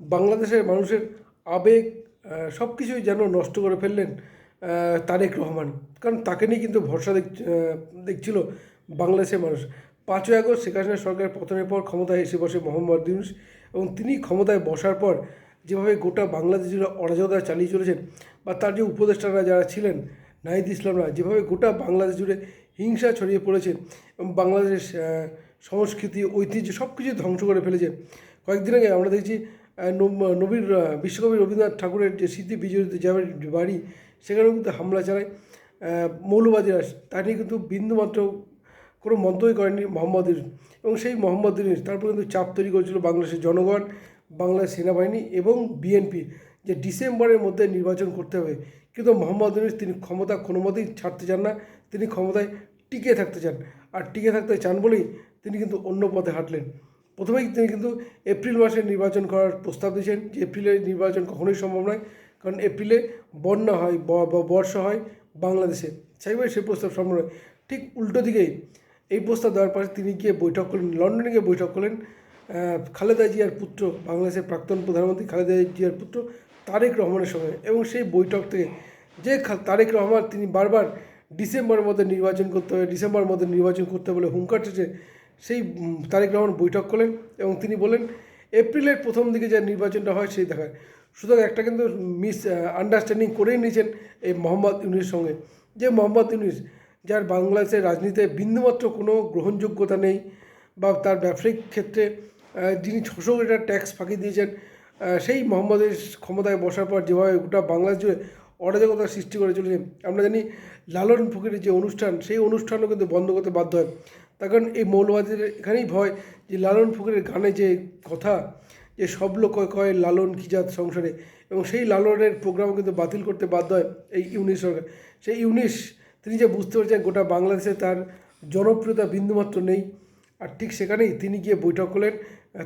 বাংলাদেশের মানুষের আবেগ সব কিছুই যেন নষ্ট করে ফেললেন তারেক রহমান। কারণ তাকে নিয়ে কিন্তু ভরসা দেখ দেখছিল বাংলাদেশের মানুষ। পাঁচই আগস্ট শেখ হাসিনা সরকারের পতনের পর ক্ষমতায় এসে বসে মোহাম্মদ ইউনুস এবং তিনি ক্ষমতায় বসার পর যেভাবে গোটা বাংলাদেশ জুড়ে অরাজকতা চালিয়ে চলেছেন বা তার যে উপদেষ্টারা যারা ছিলেন, নাহিদ ইসলামরা যেভাবে গোটা বাংলাদেশ জুড়ে হিংসা ছড়িয়ে পড়েছে এবং বাংলাদেশের সংস্কৃতি, ঐতিহ্য সব কিছু ধ্বংস করে ফেলেছে। কয়েকদিন আগে আমরা দেখছি নবীর বিশ্বকবি রবীন্দ্রনাথ ঠাকুরের যে স্মৃতি বিজড়িত যাদের বাড়ি, সেখানেও কিন্তু হামলা চালায় মৌলবাদীরা। তা নিয়ে কিন্তু বিন্দুমাত্র কোনো মন্তব্য করেনি মোহাম্মদ ইউনুস। এবং সেই মোহাম্মদ ইউনুস তারপর কিন্তু চাপ তৈরি করেছিল বাংলাদেশের জনগণ, বাংলাদেশ সেনাবাহিনী এবং বিএনপি যে ডিসেম্বরের মধ্যে নির্বাচন করতে হবে। কিন্তু মোহাম্মদ ইউনুস তিনি ক্ষমতা কোনো মতেই ছাড়তে চান না, তিনি ক্ষমতায় টিকে থাকতে চান। আর টিকে থাকতে চান বলেই তিনি কিন্তু অন্য পথে হাঁটলেন। প্রথমেই তিনি কিন্তু এপ্রিল মাসে নির্বাচন করার প্রস্তাব দিয়েছেন যে এপ্রিলে নির্বাচন কখনোই সম্ভব নয়, কারণ এপ্রিলে বন্যা হয় বর্ষা হয় বাংলাদেশে। সেইভাবে সেই প্রস্তাব সম্ভব নয়। ঠিক উল্টো দিকেই এই প্রস্তাব দেওয়ার পরে তিনি গিয়ে বৈঠক করলেন, লন্ডনে গিয়ে বৈঠক করলেন খালেদা জিয়ার পুত্র, বাংলাদেশের প্রাক্তন প্রধানমন্ত্রী খালেদা জিয়ার পুত্র তারেক রহমানের সঙ্গে। এবং সেই বৈঠক থেকে যে তারেক রহমান তিনি বারবার ডিসেম্বরের মধ্যে নির্বাচন করতে হবে, ডিসেম্বরের মধ্যে নির্বাচন করতে বলে হুঙ্কার চেয়েছে সেই তারেক রহমান বৈঠক করলেন এবং তিনি বলেন এপ্রিলের প্রথম দিকে যে নির্বাচনটা হয় সেই দেখায়। সুতরাং একটা কিন্তু মিস আন্ডারস্ট্যান্ডিং করেই নিয়েছেন এই মোহাম্মদ ইউনুসের সঙ্গে। যে মোহাম্মদ ইউনুস, যার বাংলাদেশের রাজনীতিতে বিন্দুমাত্র কোনো গ্রহণযোগ্যতা নেই বা তার ব্যবসায়িক ক্ষেত্রে যিনি ছশো কোটি ট্যাক্স ফাঁকি দিয়েছেন সেই মোহাম্মদের ক্ষমতায় বসার পর যেভাবে গোটা বাংলাদেশ জুড়ে অরাজকতা সৃষ্টি করে চলেছে, আমরা জানি লালন ফকিরের যে অনুষ্ঠান, সেই অনুষ্ঠানও কিন্তু বন্ধ করতে বাধ্য হয়। তার কারণ এই মৌলবাদীদের এখানেই ভয় যে লালন ফকিরের গানে যে কথা, যে সব লোক কয় লালন খিজাত সংসারে। এবং সেই লালনের প্রোগ্রাম কিন্তু বাতিল করতে বাধ্য হয় এই ইউনিশ সরকার। সেই ইউনিশ, তিনি যে বুঝতে পারছেন গোটা বাংলাদেশে তার জনপ্রিয়তা বিন্দুমাত্র নেই, আর ঠিক সেখানেই তিনি গিয়ে বৈঠক করলেন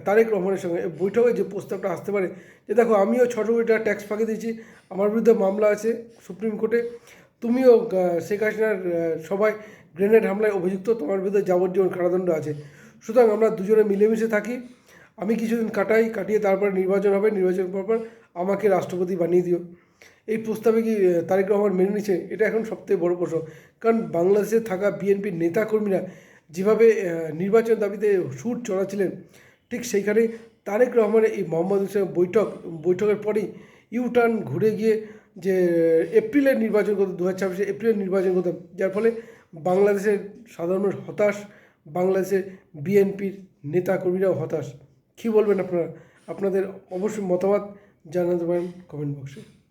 তারেক রহমানের সঙ্গে। বৈঠকে যে প্রস্তাবটা আসতে পারে, যে দেখো, আমিও ছশো কোটি ট্যাক্স ফাঁকি দিয়েছি, আমার বিরুদ্ধে মামলা আছে সুপ্রিম কোর্টে। তুমিও শেখ হাসিনার সবাই গ্রেনেড হামলায় অভিযুক্ত তোমার বিরুদ্ধে যাবজ্জীবন কারাদণ্ড আছে। সুতরাং আমরা দুজনে মিলেমিশে থাকি। আমি কিছুদিন কাটাই, কাটিয়ে তারপরে নির্বাচন হবে। নির্বাচন পর আমাকে রাষ্ট্রপতি বানিয়ে দিও। এই প্রস্তাবে কি তারেক রহমান মেনে নিচ্ছে এটা এখন সবথেকে বড় প্রশ্ন। কারণ বাংলাদেশে থাকা বিএনপির নেতাকর্মীরা যেভাবে নির্বাচন দাবিতে সুর চড়াচ্ছিলেন, ঠিক সেইখানে তারেক রহমানের এই মোহাম্মদ হোসেন বৈঠক, বৈঠকের পরেই ইউ টার্ন ঘুরে গিয়ে যে এপ্রিলের নির্বাচন করতে, দু হাজার ছাব্বিশে এপ্রিলের নির্বাচন করতাম যার ফলে বাংলাদেশের সাধারণ হতাশ বাংলাদেশের বিএনপির নেতাকর্মীরাও হতাশ। কী বলবেন আপনারা? আপনাদের অবশ্যই মতামত জানাতে পারেন কমেন্ট বক্সে